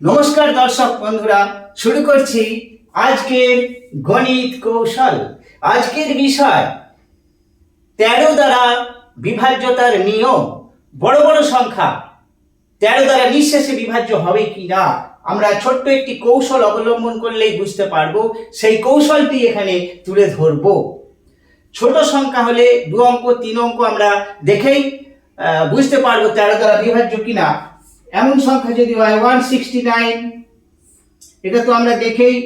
নমস্কার দর্শক বন্ধুরা, শুরু করছি আজকের গণিত কৌশল। আজকের বিষয়, তেরো দ্বারা বিভাজ্যতার নিয়ম। বড় বড় সংখ্যা। তেরো দ্বারা নিঃশেষে বিভাজ্য হবে কি না? আমরা ছোট্ট একটি কৌশল অবলম্বন করলেই বুঝতে পারব। সেই কৌশলটি এখানে তুলে ধরবো। ছোট সংখ্যা হলে দু অঙ্ক, তিন অঙ্ক আমরা দেখেই বুঝতে পারব তেরো দ্বারা বিভাজ্য কিনা। এমন সংখ্যা যদি হয় ওয়ান সিক্সটি নাইন এটা তো আমরা দেখেই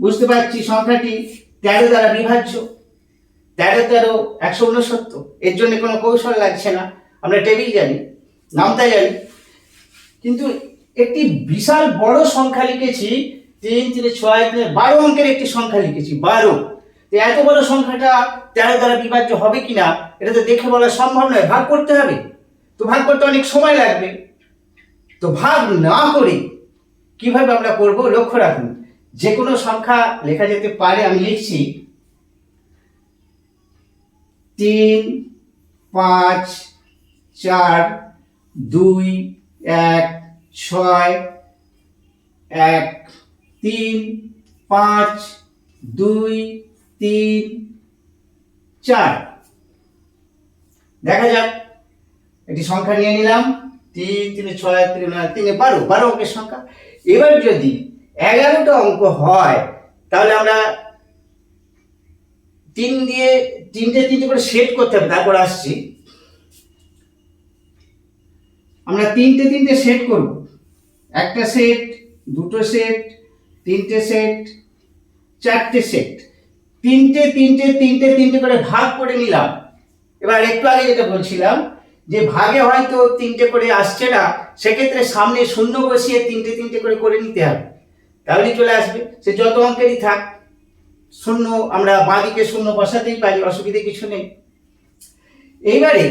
বুঝতে পারছি সংখ্যাটি তেরো দ্বারা বিভাজ্য। তেরো তেরো একশো উনসত্তর এর জন্য কোনো কৌশল লাগছে না। আমরা টেবিল জানি নামতা জানি। কিন্তু একটি বিশাল বড় সংখ্যা লিখেছি, তিন, তিনে ছয়, তিনে বারো অঙ্কের একটি সংখ্যা লিখেছি, বারো। তো এত বড় সংখ্যাটা তেরো দ্বারা বিভাজ্য হবে কিনা, এটা তো দেখে বলা সম্ভব নয়, ভাগ করতে হবে। তো ভাগ করতে অনেক সময় লাগবে। তো ভাগ না করে কীভাবে আমরা করব লক্ষ্য রাখুন। যে কোনো সংখ্যা লেখা যেতে পারে, আমি লিখছি তিন, পাঁচ, চার, দুই, এক, ছয়, এক, তিন, পাঁচ, দুই, তিন, চার। দেখা যাক, একটি সংখ্যা নিয়ে নিলাম। তিন তিন, ছয়, তিন নয় তিনে, বারো বারো অঙ্কের সংখ্যা। এবার যদি এগারোটা অঙ্ক হয়, তাহলে আমরা তিন দিয়ে, তিনটে তিনটে করে সেট করতে হবে, তারপর আসছি। আমরা তিনটে তিনটে সেট করব। একটা সেট দুটো সেট তিনটে সেট চারটে সেট তিনটে তিনটে তিনটে তিনটে করে ভাগ করে নিলাম। এবার একটু আগে যেটা বলছিলাম যে ভাগে হয়তো তিনটে করে আসছে না, সেক্ষেত্রে সামনে শূন্য বসিয়ে তিনটে তিনটে করে করে নিতে হবে। তাহলেই চলে আসবে। সে যত অঙ্কেরই থাক, শূন্য আমরা বাঁদিকে শূন্য বসাতেই পারি, অসুবিধে কিছু নেই। এইবারে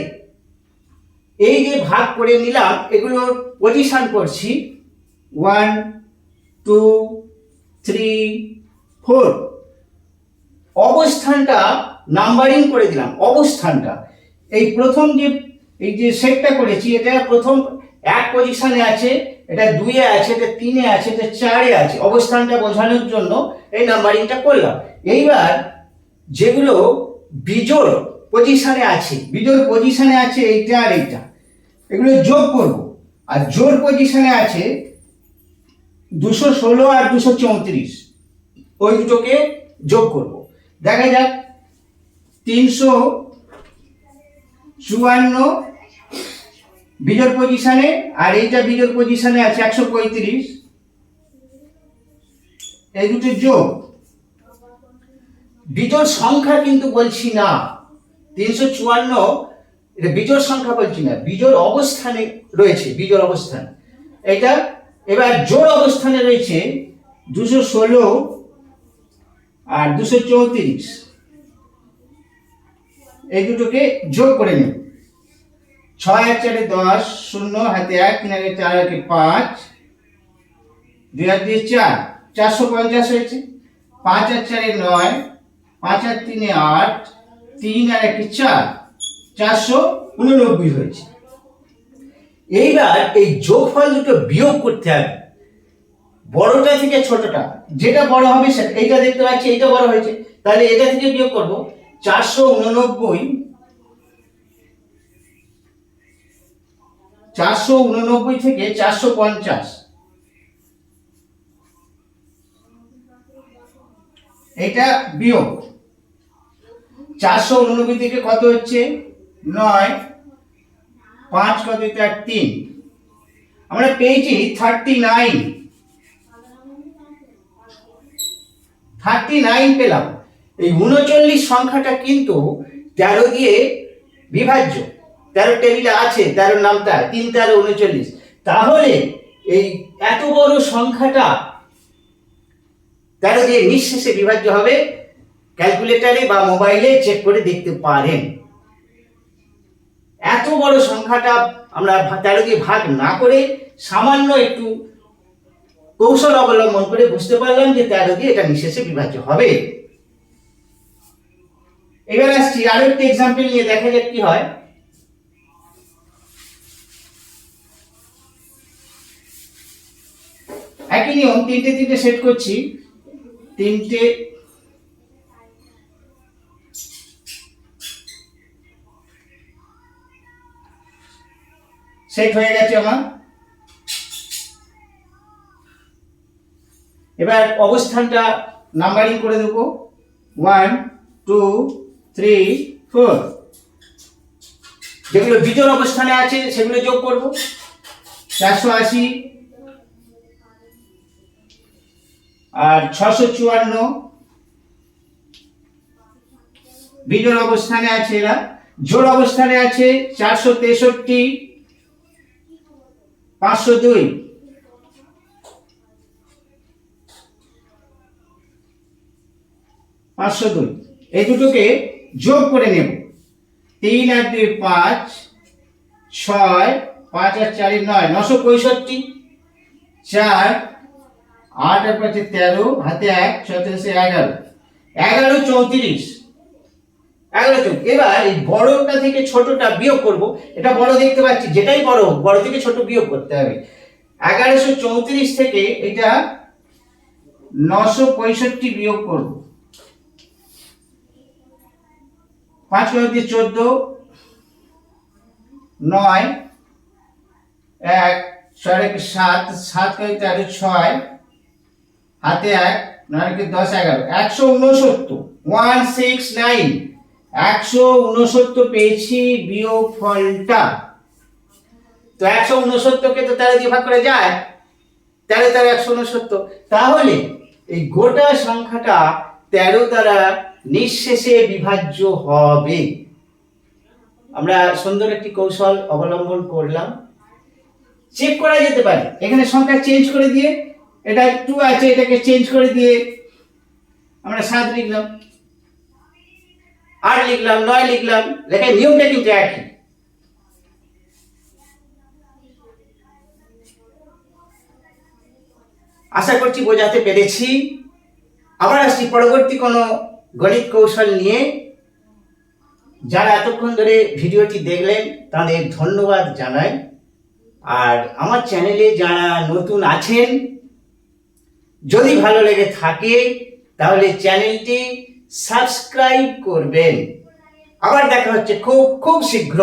এই যে ভাগ করে নিলাম এগুলোর পজিশন করছি। ওয়ান টু থ্রি ফোর অবস্থানটা নাম্বারিং করে দিলাম, অবস্থানটা। এই প্রথম যে এই যে সেটটা করেছি, এটা প্রথম এক পজিশনে আছে, এটা দুইয়ে আছে, এটা তিনে আছে, এটা চারে আছে, অবস্থানটা বোঝানোর জন্য এই নাম্বারিংটা করলাম। এইবার যেগুলো বিজোড় পজিশনে আছে, বিজোড় পজিশনে আছে এইটা আর এইটা, এগুলো যোগ করব। আর জোর পজিশনে আছে দুশো ষোলো আর দুশো চৌত্রিশ, ওই দুটোকে যোগ করব। দেখা যাক, তিনশো চুয়ান্ন বিজোর পজিশনে আর এইটা বিজোর পজিশনে আছে একশো পঁয়ত্রিশ। এই দুটো যোগ। বিজোড় সংখ্যা কিন্তু বলছি না। তিনশো চুয়ান্ন, এটা বিজোড় সংখ্যা বলছি না, বিজোড় অবস্থানে রয়েছে, বিজোড় অবস্থান। এটা এবার জোর অবস্থানে রয়েছে দুশো ষোলো আর দুশো চৌত্রিশ। এই দুটোকে যোগ করে নেব ছয় এক চারে দশ, শূন্য হাতে এক, তিন আগে চার, একে পাঁচ। দুই হাত দিয়ে চার, চারশো পঞ্চাশ হয়েছে। পাঁচ আর চারে নয়, পাঁচ আর তিনে আট, তিন আর একে চার, চারশো উননব্বই হয়েছে। এইবার এই যোগফল দুটো বিয়োগ করতে হবে। বড়টা থেকে ছোটটা, যেটা বড় হবে সেটা এইটা দেখতে পাচ্ছি, এইটা বড় হয়েছে। তাহলে এটা থেকে বিয়োগ করব। চারশো উননব্বই চারশো উননব্বই থেকে চারশো পঞ্চাশ। এটা বিয়োগ। চারশো উননব্বই থেকে কত হচ্ছে? নয়। পাঁচ কত চার তিন। আমরা পেয়েছি থার্টি নাইন। থার্টি নাইন পেলাম। এই উনচল্লিশ সংখ্যাটা কিন্তু তেরো দিয়ে বিভাজ্য। তেরো টেবিলে আছে তেরো নামটা তিন, তেরো, উনচল্লিশ। তাহলে এই এত বড় সংখ্যাটা তেরো দিয়ে নিঃশেষে বিভাজ্য হবে, ক্যালকুলেটারে বা মোবাইলে চেক করে দেখতে পারেন। এত বড় সংখ্যাটা আমরা তেরো দিয়ে ভাগ না করে সামান্য একটু কৌশল অবলম্বন করে বুঝতে পারলাম যে তেরো দিয়ে এটা নিঃশেষে বিভাজ্য হবে। এবার আসছি আরও একটি এক্সাম্পল নিয়ে দেখা যাক কি হয়। একই নিয়ম, তিনটে তিনটে সেট করছি। তিনটে সেট হয়ে গেছে আমার। এবার অবস্থানটা নাম্বারিং করে দেবো। ওয়ান টু থ্রি ফোর যেগুলো বিজোড় অবস্থানে আছে, সেগুলো যোগ করব। চারশো আশি। আর ছশো চুয়ান্ন। বিজোড় অবস্থানে আছে এরা। জোড় অবস্থানে আছে চারশো তেষট্টি। পাঁচশো দুই। পাঁচশো দুই। এই দুটোকে যোগ করে নেব। তিন আর দুই পাঁচ, ছয়, পাঁচ আর চারি নয়, নশো পঁয়ষট্টি। চার, আট আর পাঁচে তেরো, হাতে এক সতেরোশো এগারো। এগারো চৌত্রিশ। এগারো চৌত্রিশ এবার এই বড়টা থেকে ছোটটা বিয়োগ করব। এটা বড় দেখতে পাচ্ছি, যেটাই বড় হোক, বড় থেকে ছোট বিয়োগ করতে হবে। এগারোশো চৌত্রিশ থেকে এটা নশো পঁয়ষট্টি বিয়োগ করব। পাঁচ কয়েক চোদ্দ, নয়, এক, ছয় সাত সাত কয়েক তেরো ছয়, হাতে এক, নয় একে দশ, এগারো, একশো উনসত্তর ওয়ান, সিক্স, নাইন, একশো উনসত্তর পেয়েছি বিয়োগ ফলটা। তো একশো উনসত্তরকে তো তেরো দিয়ে ভাগ করে যায়, তেরো তেরো, একশো উনসত্তর তাহলে এই গোটা সংখ্যাটা তেরো দ্বারা নিঃশেষে বিভাজ্য হবে। আমরা সুন্দর একটি কৌশল অবলম্বন করলাম। চেক করা যেতে পারে। এখানে সংখ্যা চেঞ্জ করে দিয়ে, এটা টু আছে, এটাকে চেঞ্জ করে দিয়ে আমরা সাত লিখলাম, আট লিখলাম, নয় লিখলাম লেখার নিয়মটা কিন্তু একই। আশা করছি বোঝাতে পেরেছি। আবার আসছি, পরবর্তী কোনো গণিত কৌশল নিয়ে যারা এতক্ষণ ধরে ভিডিওটি দেখলেন, তাদের ধন্যবাদ জানাই। আর আমার চ্যানেলে যারা নতুন আছেন, যদি ভালো লেগে থাকে, তাহলে চ্যানেলটি সাবস্ক্রাইব করবেন। আবার দেখা হচ্ছে খুব খুব শীঘ্র।